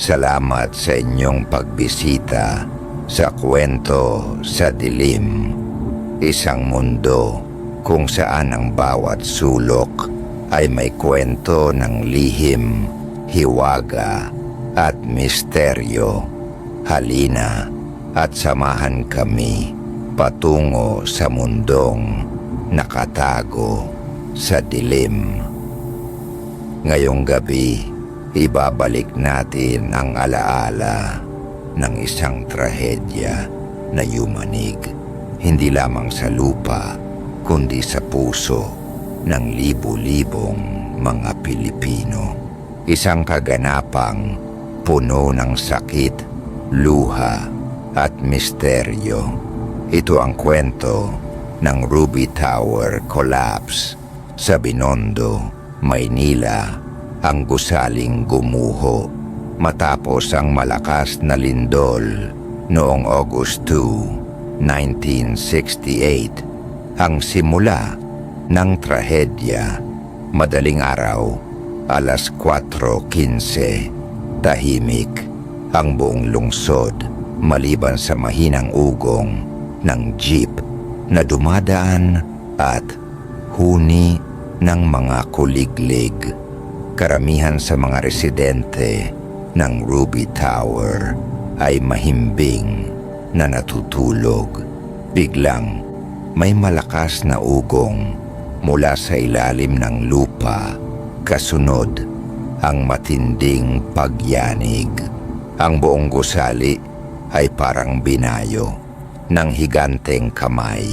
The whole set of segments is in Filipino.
Salamat sa inyong pagbisita sa kwento sa dilim. Isang mundo kung saan ang bawat sulok ay may kwento ng lihim, hiwaga at misteryo. Halina at samahan kami patungo sa mundong nakatago sa dilim. Ngayong gabi, ibabalik natin ang alaala ng isang trahedya na yumanig hindi lamang sa lupa kundi sa puso ng libu-libong mga Pilipino. Isang kaganapang puno ng sakit, luha at misteryo. Ito ang kwento ng Ruby Tower Collapse sa Binondo, Maynila. Ang gusaling gumuho matapos ang malakas na lindol noong August 2, 1968. Ang simula ng trahedya, madaling araw, alas 4.15, tahimik ang buong lungsod maliban sa mahinang ugong ng jeep na dumadaan at huni ng mga kuliglig. Karamihan sa mga residente ng Ruby Tower ay mahimbing na natutulog. Biglang may malakas na ugong mula sa ilalim ng lupa. Kasunod ang matinding pagyanig. Ang buong gusali ay parang binayo ng higanteng kamay.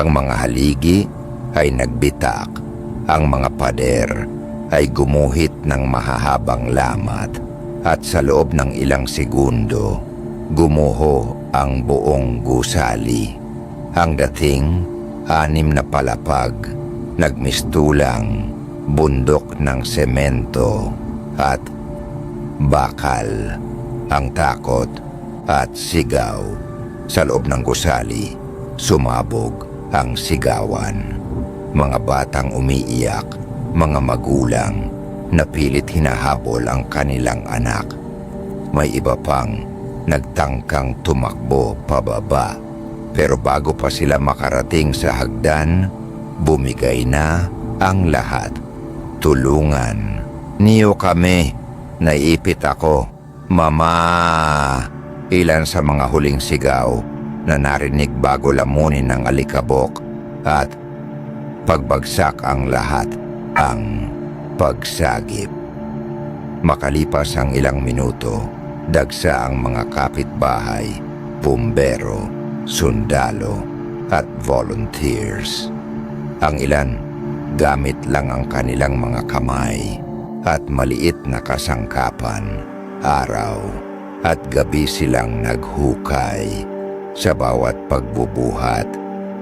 Ang mga haligi ay nagbitak. Ang mga pader ay gumuhit ng mahahabang lamat at sa loob ng ilang segundo, gumuho ang buong gusali. Ang dating, anim na palapag, nagmistulang bundok ng semento at bakal. Ang takot at sigaw sa loob ng gusali, sumabog ang sigawan. Mga batang umiiyak, mga magulang na pilit hinahabol ang kanilang anak. May iba pang nagtangkang tumakbo pababa. Pero bago pa sila makarating sa hagdan, bumigay na ang lahat. Tulungan. Niyo kami. Naipit ako. Mama! Ilan sa mga huling sigaw na narinig bago lamunin ng alikabok at pagbagsak ang lahat ang pagsagip. Makalipas ang ilang minuto, dagsa ang mga kapitbahay, bumbero, sundalo at volunteers. Ang ilan, gamit lang ang kanilang mga kamay at maliit na kasangkapan, araw at gabi silang naghukay sa bawat pagbubuhat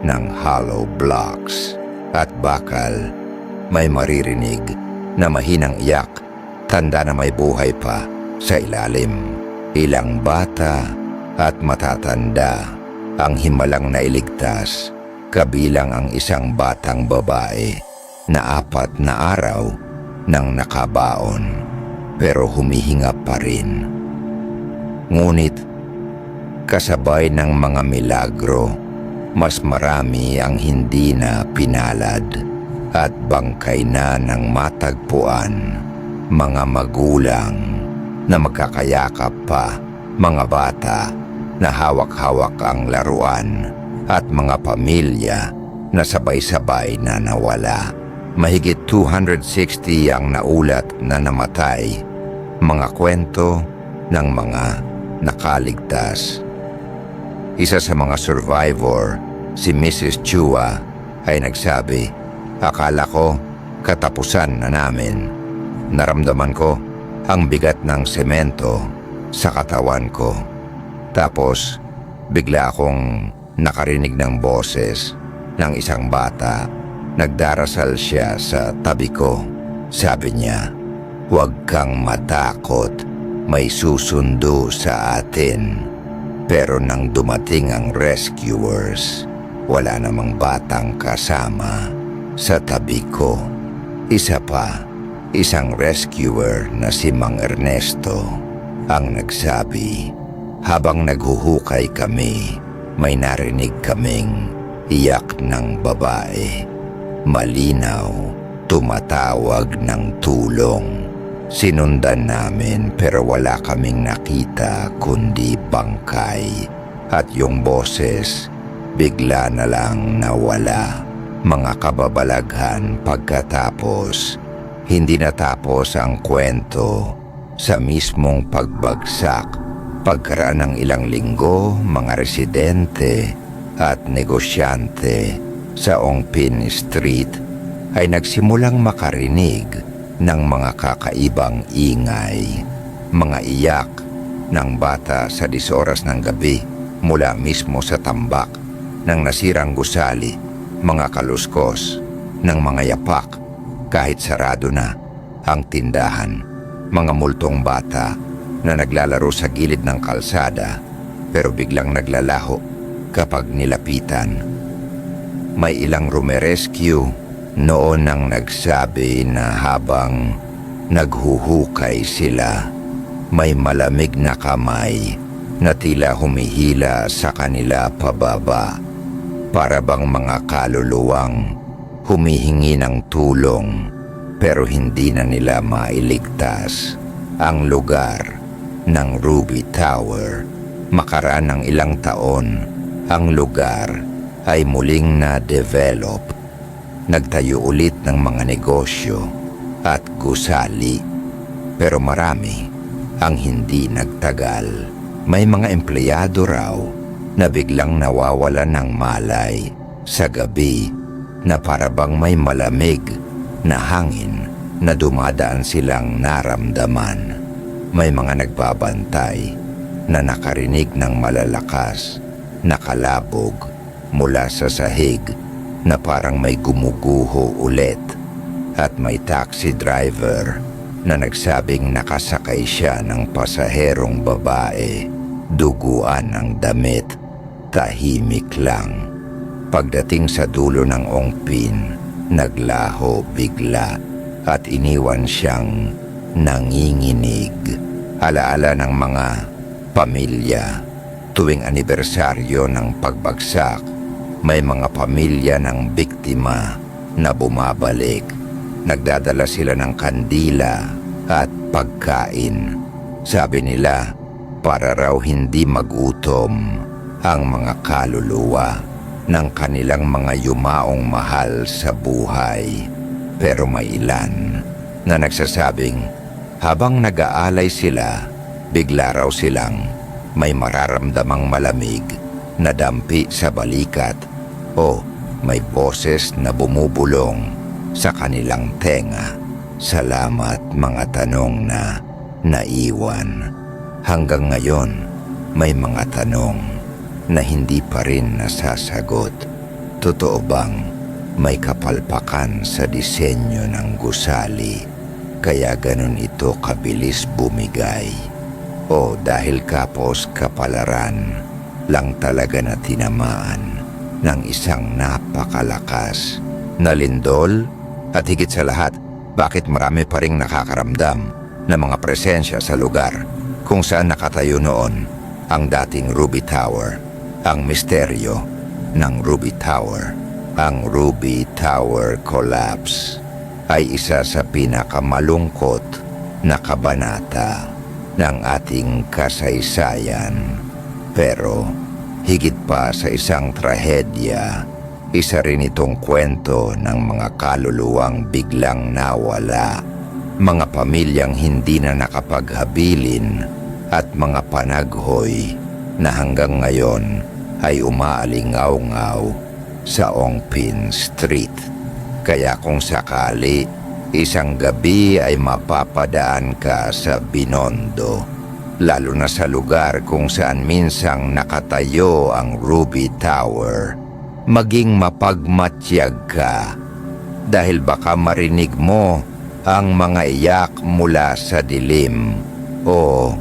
ng hollow blocks at bakal may maririnig na mahinang iyak, tanda na may buhay pa sa ilalim. Ilang bata at matatanda ang himalang nailigtas, kabilang ang isang batang babae na apat na araw nang nakabaon pero humihinga pa rin. Ngunit kasabay ng mga milagro, mas marami ang hindi na pinalad at bangkay na ng matagpuan mga magulang na magkakayakap pa mga bata na hawak-hawak ang laruan at mga pamilya na sabay-sabay na nawala. Mahigit 260 ang naulat na namatay, mga kwento ng mga nakaligtas. Isa sa mga survivor, si Mrs. Chua, ay nagsabi, Akala ko katapusan na namin. Naramdaman ko ang bigat ng semento sa katawan ko. Tapos bigla akong nakarinig ng boses ng isang bata. Nagdarasal siya sa tabi ko. Sabi niya, huwag kang matakot. May susundo sa atin. Pero nang dumating ang rescuers, wala namang batang kasama sa tabi ko. Isa pa, isang rescuer na si Mang Ernesto. ang nagsabi. Habang naghuhukay kami, may narinig kaming iyak ng babae. Malinaw, tumatawag ng tulong. Sinundan namin pero wala kaming nakita kundi bangkay. At yung boses, bigla na lang nawala. Mga kababalaghan pagkatapos, hindi natapos ang kwento sa mismong pagbagsak. Pagkaraan ng ilang linggo, mga residente at negosyante sa Ongpin Street ay nagsimulang makarinig ng mga kakaibang ingay, mga iyak ng bata sa 10 oras ng gabi mula mismo sa tambak ng nasirang gusali, mga kaluskos ng mga yapak kahit sarado na ang tindahan, mga multong bata na naglalaro sa gilid ng kalsada pero biglang naglalaho kapag nilapitan. May ilang rumerescue noon nang nagsabi na habang naghuhukay sila, may malamig na kamay na tila humihila sa kanila pababa. Para bang mga kaluluwang humihingi ng tulong pero hindi na nila mailigtas ang lugar ng Ruby Tower. Makaraan ng ilang taon, ang lugar ay muling na-develop. Nagtayo ulit ng mga negosyo at gusali. Pero marami ang hindi nagtagal. May mga empleyado raw na biglang nawawala ng malay sa gabi na parabang may malamig na hangin na dumadaan silang naramdaman. May mga nagbabantay na nakarinig ng malalakas na kalabog mula sa sahig na parang may gumuguho ulit at may taxi driver na nagsabing nakasakay siya ng pasaherong babae, duguan ang damit, tahimik lang. Pagdating sa dulo ng ongpin, naglaho bigla at iniwan siyang nanginginig. Alaala ng mga pamilya tuwing anibersaryo ng pagbagsak, may mga pamilya ng biktima na bumabalik. Nagdadala sila ng kandila at pagkain. Sabi nila, para raw hindi magutom ang mga kaluluwa ng kanilang mga yumaong mahal sa buhay. Pero may ilan na nagsasabing habang nag-aalay sila, bigla raw silang may mararamdamang malamig na dampi sa balikat o may boses na bumubulong sa kanilang tenga. Salamat mga tanong na naiwan. Hanggang ngayon, may mga tanong na hindi pa rin nasasagot. Totoo bang may kapalpakan sa disenyo ng gusali kaya ganun ito kabilis bumigay? O dahil kapos kapalaran lang talaga na tinamaan ng isang napakalakas na lindol at higit sa lahat bakit marami pa ring nakakaramdam ng mga presensya sa lugar kung saan nakatayo noon ang dating Ruby Tower, ang misteryo ng Ruby Tower. Ang Ruby Tower Collapse ay isa sa pinakamalungkot na kabanata ng ating kasaysayan. Pero higit pa sa isang trahedya, isa rin itong kwento ng mga kaluluwang biglang nawala, mga pamilyang hindi na nakapaghabilin at mga panaghoy na hanggang ngayon ay umaalingaw-ngaw sa Ongpin Street. Kaya kung sakali, isang gabi ay mapapadaan ka sa Binondo, lalo na sa lugar kung saan minsang nakatayo ang Ruby Tower, maging mapagmatyag ka dahil baka marinig mo ang mga iyak mula sa dilim o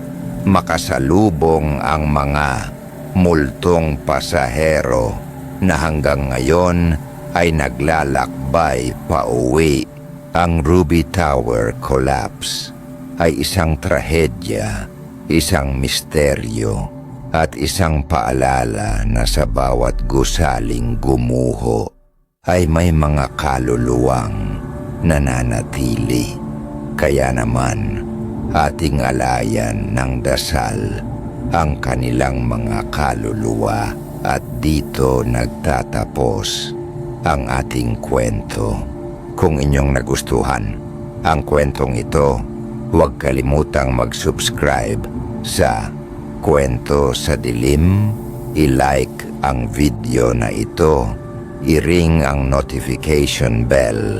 makasalubong ang mga multong pasahero na hanggang ngayon ay naglalakbay pa uwi. Ang Ruby Tower collapse ay isang trahedya isang misteryo at isang paalala na sa bawat gusaling gumuho ay may mga kaluluwang nananatili. Kaya naman, ating alayan ng dasal ang kanilang mga kaluluwa at dito nagtatapos ang ating kwento. Kung inyong nagustuhan ang kwentong ito, huwag kalimutang mag-subscribe sa Kwento sa Dilim, i-like ang video na ito, i-ring ang notification bell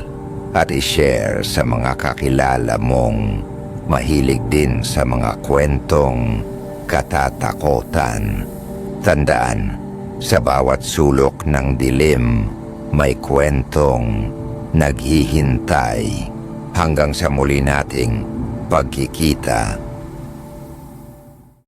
at i-share sa mga kakilala mong mahilig din sa mga kwentong katatakotan. Tandaan, sa bawat sulok ng dilim, may kwentong naghihintay hanggang sa muli nating pagkikita